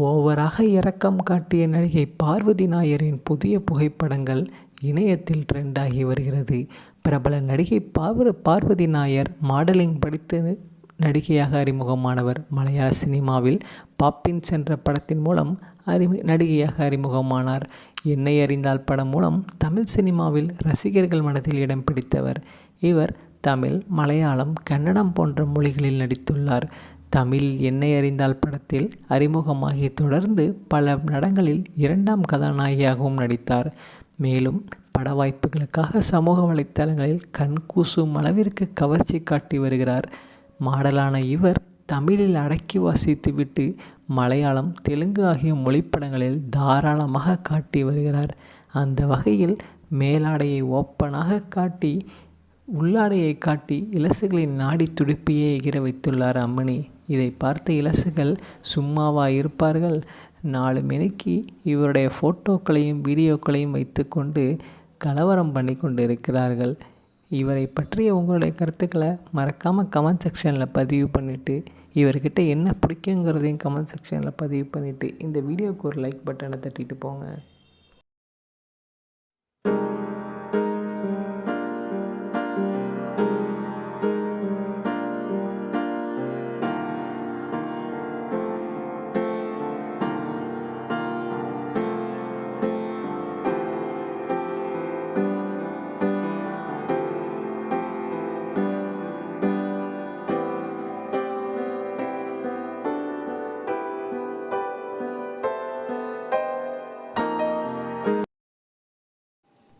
ஓவராக இரக்கம் காட்டிய நடிகை பார்வதி நாயரின் புதிய புகைப்படங்கள் இணையத்தில் ட்ரெண்டாகி வருகிறது. பிரபல நடிகை பார்வ பார்வதி நாயர் மாடலிங் படித்து நடிகையாக அறிமுகமானவர். மலையாள சினிமாவில் பாப்பின் சென்ற படத்தின் மூலம் அறிமு நடிகையாக அறிமுகமானார். என்னை அறிந்தால் படம் மூலம் தமிழ் சினிமாவில் ரசிகர்கள் மனதில் இடம் பிடித்தவர். இவர் தமிழ் மலையாளம் கன்னடம் போன்ற மொழிகளில் நடித்துள்ளார். தமிழ் என்னை அறிந்தால் படத்தில் அறிமுகமாகி தொடர்ந்து பல நடங்களில் இரண்டாம் கதாநாயகியாகவும் நடித்தார். மேலும் பட வாய்ப்புகளுக்காக சமூக வலைத்தளங்களில் கண்கூசும் அளவிற்கு கவர்ச்சி காட்டி வருகிறார். மாடலான இவர் தமிழில் அடக்கி வாசித்துவிட்டு மலையாளம் தெலுங்கு ஆகிய மொழிப்படங்களில் தாராளமாக காட்டி வருகிறார். அந்த வகையில் மேலாடையை ஓப்பனாக காட்டி உள்ளாடையை காட்டி இலசுகளின் நாடி துடிப்பையே எகிர வைத்துள்ளார் அம்மணி. இதை பார்த்த இலசுகள் சும்மாவா இருப்பார்கள் நாலு மணிக்கு இவருடைய ஃபோட்டோக்களையும் வீடியோக்களையும் வைத்துக்கொண்டு கலவரம் பண்ணி கொண்டு இருக்கிறார்கள் இவரை பற்றிய உங்களுடைய கருத்துக்களை மறக்காமல் கமெண்ட் செக்ஷனில் பதிவு பண்ணிவிட்டு இவர்கிட்ட என்ன பிடிக்குங்கிறதையும் கமெண்ட் செக்ஷனில் பதிவு பண்ணிவிட்டு இந்த வீடியோவுக்கு ஒரு லைக் பட்டனை தட்டிட்டு போங்க.